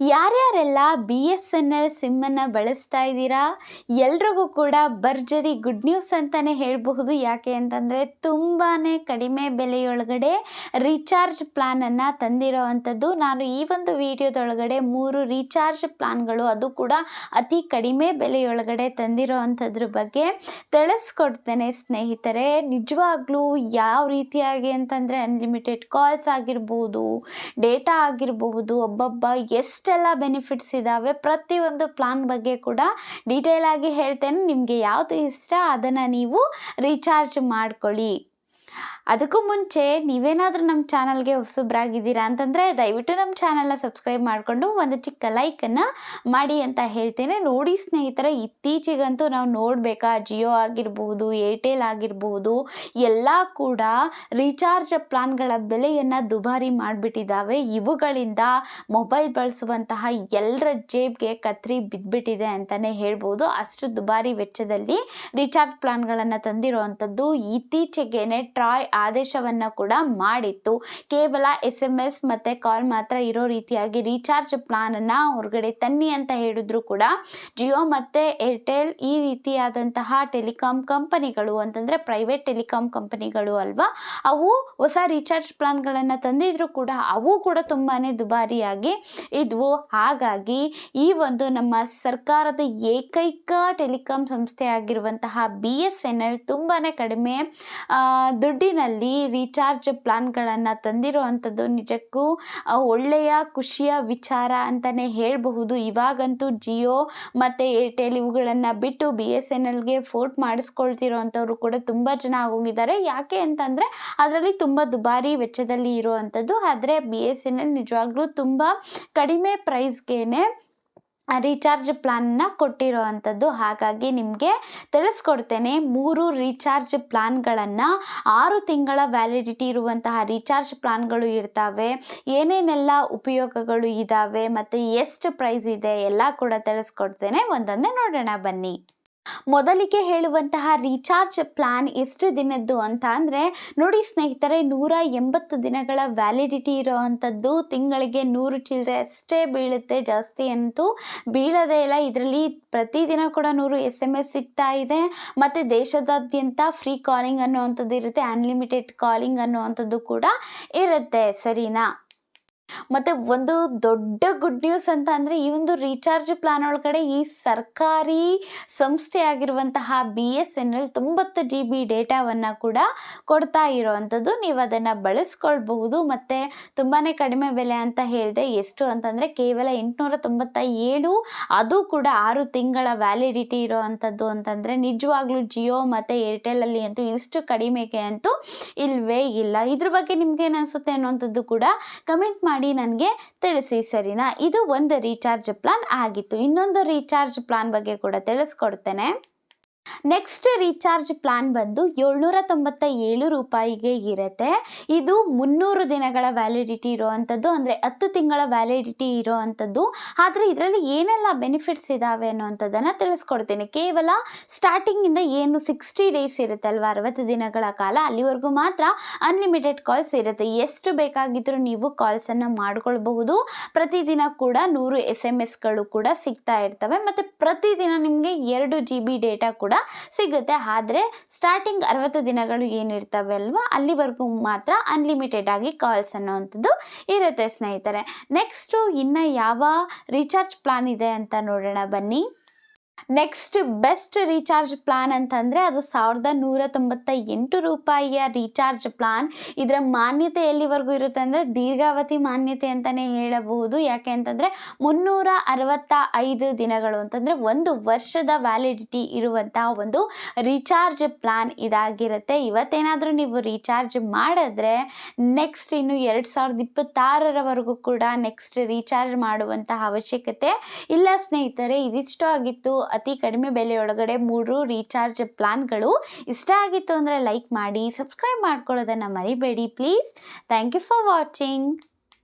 ಯಾರ್ಯಾರೆಲ್ಲ B S N L ಸಿಮ್ಮನ್ನು ಬಳಸ್ತಾ ಇದ್ದೀರಾ? ಎಲ್ರಿಗೂ ಕೂಡ ಭರ್ಜರಿ ಗುಡ್ ನ್ಯೂಸ್ ಅಂತಲೇ ಹೇಳಬಹುದು. ಯಾಕೆ ಅಂತಂದರೆ ತುಂಬಾ ಕಡಿಮೆ ಬೆಲೆಯೊಳಗಡೆ ರೀಚಾರ್ಜ್ ಪ್ಲ್ಯಾನನ್ನು ತಂದಿರೋ ಅಂಥದ್ದು. ನಾನು ಈ ಒಂದು ವಿಡಿಯೋದೊಳಗಡೆ ಮೂರು ರೀಚಾರ್ಜ್ ಪ್ಲ್ಯಾನ್ಗಳು ಅದು ಕೂಡ ಅತಿ ಕಡಿಮೆ ಬೆಲೆಯೊಳಗಡೆ ತಂದಿರೋ ಅಂಥದ್ರ ಬಗ್ಗೆ ತಿಳಿಸ್ಕೊಡ್ತೇನೆ ಸ್ನೇಹಿತರೆ. ನಿಜವಾಗ್ಲೂ ಯಾವ ರೀತಿಯಾಗಿ ಅಂತಂದರೆ ಅನ್ಲಿಮಿಟೆಡ್ ಕಾಲ್ಸ್ ಆಗಿರ್ಬೋದು ಡೇಟಾ ಆಗಿರಬಹುದು ಒಬ್ಬೊಬ್ಬ ಎಷ್ಟೆಲ್ಲ ಬೆನಿಫಿಟ್ಸ್ ಇದ್ದಾವೆ ಪ್ರತಿಯೊಂದು ಪ್ಲಾನ್ ಬಗ್ಗೆ ಕೂಡ ಡೀಟೇಲ್ ಆಗಿ ಹೇಳ್ತೇನೆ. ನಿಮಗೆ ಯಾವುದು ಇಷ್ಟ ಅದನ್ನು ನೀವು ರೀಚಾರ್ಜ್ ಮಾಡ್ಕೊಳ್ಳಿ. ಅದಕ್ಕೂ ಮುಂಚೆ ನೀವೇನಾದರೂ ನಮ್ಮ ಚಾನಲ್ಗೆ ಹೊಸಬ್ರಾಗಿದ್ದೀರಾ ಅಂತಂದರೆ ದಯವಿಟ್ಟು ನಮ್ಮ ಚಾನಲ್ನ ಸಬ್ಸ್ಕ್ರೈಬ್ ಮಾಡಿಕೊಂಡು ಒಂದು ಚಿಕ್ಕ ಲೈಕನ್ನು ಮಾಡಿ ಅಂತ ಹೇಳ್ತೇನೆ. ನೋಡಿ ಸ್ನೇಹಿತರೆ, ಇತ್ತೀಚೆಗಂತೂ ನಾವು ನೋಡಬೇಕಾ ಜಿಯೋ ಆಗಿರ್ಬೋದು ಏರ್ಟೆಲ್ ಆಗಿರ್ಬೋದು, ಎಲ್ಲ ಕೂಡ ರೀಚಾರ್ಜ್ ಪ್ಲಾನ್ಗಳ ಬೆಲೆಯನ್ನು ದುಬಾರಿ ಮಾಡಿಬಿಟ್ಟಿದ್ದಾವೆ. ಇವುಗಳಿಂದ ಮೊಬೈಲ್ ಬಳಸುವಂತಹ ಎಲ್ಲರ ಜೇಬ್ಗೆ ಕತ್ರಿ ಬಿದ್ದುಬಿಟ್ಟಿದೆ ಅಂತಲೇ ಹೇಳ್ಬೋದು. ಅಷ್ಟು ದುಬಾರಿ ವೆಚ್ಚದಲ್ಲಿ ರೀಚಾರ್ಜ್ ಪ್ಲಾನ್ಗಳನ್ನು ತಂದಿರುವಂಥದ್ದು ಇತ್ತೀಚೆಗೇನೆ ಟ್ರಾಯ್ ಆದೇಶವನ್ನು ಕೂಡ ಮಾಡಿತ್ತು. ಕೇವಲ ಎಸ್ ಎಂ ಎಸ್ ಮತ್ತು ಕಾಲ್ ಮಾತ್ರ ಇರೋ ರೀತಿಯಾಗಿ ರೀಚಾರ್ಜ್ ಪ್ಲಾನನ್ನು ಹೊರಗಡೆ ತನ್ನಿ ಅಂತ ಹೇಳಿದ್ರು ಕೂಡ ಜಿಯೋ ಮತ್ತು ಏರ್ಟೆಲ್ ಈ ರೀತಿಯಾದಂತಹ ಟೆಲಿಕಾಂ ಕಂಪನಿಗಳು ಅಂತಂದರೆ ಪ್ರೈವೇಟ್ ಟೆಲಿಕಾಂ ಕಂಪನಿಗಳು ಅಲ್ವಾ ಅವು ಹೊಸ ರೀಚಾರ್ಜ್ ಪ್ಲಾನ್ಗಳನ್ನು ತಂದಿದ್ರು ಕೂಡ ಅವು ಕೂಡ ತುಂಬಾ ದುಬಾರಿಯಾಗಿ ಇದ್ವು. ಹಾಗಾಗಿ ಈ ಒಂದು ನಮ್ಮ ಸರ್ಕಾರದ ಏಕೈಕ ಟೆಲಿಕಾಂ ಸಂಸ್ಥೆ ಆಗಿರುವಂತಹ ಬಿ ಎಸ್ ಎನ್ ಎಲ್ ತುಂಬಾ ಕಡಿಮೆ ಆ, ದುಡ್ಡಿನಲ್ಲಿ ರೀಚಾರ್ಜ್ ಪ್ಲಾನ್ಗಳನ್ನು ತಂದಿರುವಂಥದ್ದು ನಿಜಕ್ಕೂ ಒಳ್ಳೆಯ ಖುಷಿಯ ವಿಚಾರ ಅಂತಲೇ ಹೇಳಬಹುದು. ಇವಾಗಂತೂ ಜಿಯೋ ಮತ್ತು ಏರ್ಟೆಲ್ ಇವುಗಳನ್ನು ಬಿಟ್ಟು ಬಿ ಎಸ್ ಎನ್ ಎಲ್ಗೆ ಫೋರ್ಟ್ ಮಾಡಿಸ್ಕೊಳ್ತಿರೋ ಅಂಥವ್ರು ಕೂಡ ತುಂಬ ಜನ ಆಗೋಗಿದ್ದಾರೆ. ಯಾಕೆ ಅಂತಂದರೆ, ಅದರಲ್ಲಿ ತುಂಬ ದುಬಾರಿ ವೆಚ್ಚದಲ್ಲಿ ಇರುವಂಥದ್ದು. ಆದರೆ ಬಿ ಎಸ್ ಎನ್ ಎಲ್ ನಿಜವಾಗ್ಲೂ ತುಂಬ ಕಡಿಮೆ ಪ್ರೈಸ್ಗೇನೆ ರೀಚಾರ್ಜ್ ಪ್ಲಾನ್ನ ಕೊಟ್ಟಿರೋ ಅಂಥದ್ದು ಹಾಗಾಗಿ ನಿಮಗೆ ತಿಳಿಸ್ಕೊಡ್ತೇನೆ, ಮೂರು ರೀಚಾರ್ಜ್ ಪ್ಲಾನ್ಗಳನ್ನು ಆರು ತಿಂಗಳ ವ್ಯಾಲಿಡಿಟಿ ಇರುವಂತಹ ರೀಚಾರ್ಜ್ ಪ್ಲಾನ್ಗಳು ಇರ್ತವೆ. ಏನೇನೆಲ್ಲ ಉಪಯೋಗಗಳು ಇದ್ದಾವೆ ಮತ್ತು ಎಷ್ಟು ಪ್ರೈಸ್ ಇದೆ, ಎಲ್ಲ ಕೂಡ ತಿಳಿಸ್ಕೊಡ್ತೇನೆ. ಒಂದೊಂದೇ ನೋಡೋಣ ಬನ್ನಿ. ಮೊದಲಿಗೆ ಹೇಳುವಂತಹ ರೀಚಾರ್ಜ್ ಪ್ಲಾನ್ ಎಷ್ಟು ದಿನದ್ದು ಅಂತ ಅಂದರೆ, ನೋಡಿ ಸ್ನೇಹಿತರೆ, ನೂರ ಎಂಬತ್ತು ದಿನಗಳ ವ್ಯಾಲಿಡಿಟಿ ಇರೋವಂಥದ್ದು ತಿಂಗಳಿಗೆ ನೂರು ಚಿಲ್ಲರೆ ಅಷ್ಟೇ ಬೀಳುತ್ತೆ ಜಾಸ್ತಿ ಅಂತೂ ಬೀಳದೇ ಇಲ್ಲ. ಇದರಲ್ಲಿ ಪ್ರತಿದಿನ ಕೂಡ ನೂರು ಎಸ್ ಎಂ ಎಸ್ ಸಿಗ್ತಾ ಇದೆ. ಮತ್ತು ದೇಶದಾದ್ಯಂತ ಫ್ರೀ ಕಾಲಿಂಗ್ ಅನ್ನುವಂಥದ್ದು ಇರುತ್ತೆ. ಅನ್ಲಿಮಿಟೆಡ್ ಕಾಲಿಂಗ್ ಅನ್ನುವಂಥದ್ದು ಕೂಡ ಇರುತ್ತೆ. ಸರಿನಾ? ಮತ್ತು ಒಂದು ದೊಡ್ಡ ಗುಡ್ ನ್ಯೂಸ್ ಅಂತ ಅಂದರೆ ಈ ಒಂದು ರೀಚಾರ್ಜ್ ಪ್ಲಾನ್ ಒಳಗಡೆ ಈ ಸರ್ಕಾರಿ ಸಂಸ್ಥೆ ಆಗಿರುವಂತಹ ಬಿ ಎಸ್ ಎನ್ ಎಲ್ ತೊಂಬತ್ತು ಜಿ ಬಿ ಡೇಟಾವನ್ನು ಕೂಡ ಕೊಡ್ತಾ ಇರೋವಂಥದ್ದು. ನೀವು ಅದನ್ನ ಬಳಸ್ಕೊಳ್ಬಹುದು. ಮತ್ತು ತುಂಬಾ ಕಡಿಮೆ ಬೆಲೆ ಅಂತ ಹೇಳಿದೆ ಎಷ್ಟು ಅಂತಂದರೆ ಕೇವಲ ಎಂಟುನೂರ ತೊಂಬತ್ತ ಏಳು ಅದು ಕೂಡ ಆರು ತಿಂಗಳ ವ್ಯಾಲಿಡಿಟಿ ಇರೋವಂಥದ್ದು ಅಂತಂದರೆ ನಿಜವಾಗ್ಲೂ ಜಿಯೋ ಮತ್ತು ಏರ್ಟೆಲಲ್ಲಿ ಅಂತೂ ಇಷ್ಟು ಕಡಿಮೆಗೆ ಅಂತೂ ಇಲ್ಲವೇ ಇಲ್ಲ. ಇದ್ರ ಬಗ್ಗೆ ನಿಮ್ಗೆ ಏನನ್ಸುತ್ತೆ ಅನ್ನುವಂಥದ್ದು ಕೂಡ ಕಮೆಂಟ್ ಮಾಡಿ. ನನಗೆ ತಿಳಿಸಿ ಸರಿನಾ? ಇದು ಒಂದು ರೀಚಾರ್ಜ್ ಪ್ಲಾನ್ ಆಗಿತ್ತು. ಇನ್ನೊಂದು ರೀಚಾರ್ಜ್ ಪ್ಲಾನ್ ಬಗ್ಗೆ ಕೂಡ ತಿಳಿಸ್ಕೊಡ್ತೇನೆ. ನೆಕ್ಸ್ಟ್ ರೀಚಾರ್ಜ್ ಪ್ಲಾನ್ ಬಂದು ಏಳ್ನೂರ ತೊಂಬತ್ತ ಏಳು ರೂಪಾಯಿಗೆ ಇರುತ್ತೆ. ಇದು ಮುನ್ನೂರು ದಿನಗಳ ವ್ಯಾಲಿಡಿಟಿ ಇರೋವಂಥದ್ದು ಅಂದರೆ ಹತ್ತು ತಿಂಗಳ ವ್ಯಾಲಿಡಿಟಿ ಇರೋವಂಥದ್ದು ಆದರೆ ಇದರಲ್ಲಿ ಏನೆಲ್ಲ ಬೆನಿಫಿಟ್ಸ್ ಇದ್ದಾವೆ ಅನ್ನೋವಂಥದ್ದನ್ನು ತಿಳಿಸ್ಕೊಡ್ತೀನಿ. ಕೇವಲ ಸ್ಟಾರ್ಟಿಂಗಿಂದ ಏನು ಸಿಕ್ಸ್ಟಿ ಡೇಸ್ ಇರುತ್ತೆ ಅಲ್ವಾ ಅರವತ್ತು ದಿನಗಳ ಕಾಲ, ಅಲ್ಲಿವರೆಗೂ ಮಾತ್ರ ಅನ್ಲಿಮಿಟೆಡ್ ಕಾಲ್ಸ್ ಇರುತ್ತೆ. ಎಷ್ಟು ಬೇಕಾಗಿದ್ದರೂ ನೀವು ಕಾಲ್ಸನ್ನು ಮಾಡ್ಕೊಳ್ಬಹುದು. ಪ್ರತಿದಿನ ಕೂಡ ನೂರು ಎಸ್ ಎಂ ಎಸ್ಗಳು ಕೂಡ ಸಿಗ್ತಾ ಇರ್ತವೆ. ಮತ್ತು ಪ್ರತಿದಿನ ನಿಮಗೆ ಎರಡು ಜಿ ಬಿ ಡೇಟಾ ಕೂಡ ಸಿಗುತ್ತೆ. ಆದರೆ ಸ್ಟಾರ್ಟಿಂಗ್ ಅರವತ್ತು ದಿನಗಳು ಏನಿರ್ತವೆ ಅಲ್ವಾ ಅಲ್ಲಿವರೆಗೂ ಮಾತ್ರ ಅನ್ಲಿಮಿಟೆಡ್ ಆಗಿ ಕಾಲ್ಸ್ ಅನ್ನೋವಂಥದ್ದು ಇರುತ್ತೆ ಸ್ನೇಹಿತರೆ. ನೆಕ್ಸ್ಟು ಇನ್ನು ಯಾವ ರೀಚಾರ್ಜ್ ಪ್ಲಾನ್ ಇದೆ ಅಂತ ನೋಡೋಣ ಬನ್ನಿ. ನೆಕ್ಸ್ಟ್ ಬೆಸ್ಟ್ ರೀಚಾರ್ಜ್ ಪ್ಲಾನ್ ಅಂತಂದರೆ ಅದು ಸಾವಿರದ ನೂರ ತೊಂಬತ್ತ ಎಂಟು ರೂಪಾಯಿಯ ರೀಚಾರ್ಜ್ ಪ್ಲಾನ್ ಇದರ ಮಾನ್ಯತೆ ಎಲ್ಲಿವರೆಗೂ ಇರುತ್ತೆ ಅಂದರೆ ದೀರ್ಘಾವಧಿ ಮಾನ್ಯತೆ ಅಂತಲೇ ಹೇಳಬಹುದು. ಯಾಕೆ ಅಂತಂದರೆ ಮುನ್ನೂರ ಅರವತ್ತ ಐದು ದಿನಗಳು ಅಂತಂದರೆ ಒಂದು ವರ್ಷದ ವ್ಯಾಲಿಡಿಟಿ ಇರುವಂತಹ ಒಂದು ರೀಚಾರ್ಜ್ ಪ್ಲಾನ್ ಇದಾಗಿರುತ್ತೆ. ಇವತ್ತೇನಾದರೂ ನೀವು ರೀಚಾರ್ಜ್ ಮಾಡಿದ್ರೆ ನೆಕ್ಸ್ಟ್ ಇನ್ನು ಎರಡು ಸಾವಿರದ ಇಪ್ಪತ್ತಾರರವರೆಗೂ ಕೂಡ ನೆಕ್ಸ್ಟ್ ರೀಚಾರ್ಜ್ ಮಾಡುವಂತಹ ಅವಶ್ಯಕತೆ. ಇಲ್ಲ ಸ್ನೇಹಿತರೆ, ಇದಿಷ್ಟು ಆಗಿತ್ತು. ಅತಿ ಕಡಿಮೆ ಬೆಲೆಯೊಳಗಡೆ ಮೂರು ರೀಚಾರ್ಜ್ ಪ್ಲಾನ್ಗಳು ಇಷ್ಟ ಆಗಿತ್ತು ಅಂದರೆ ಲೈಕ್ ಮಾಡಿ ಸಬ್ಸ್ಕ್ರೈಬ್ ಮಾಡ್ಕೊಳ್ಳೋದನ್ನು ಮರಿಬೇಡಿ please thank you for watching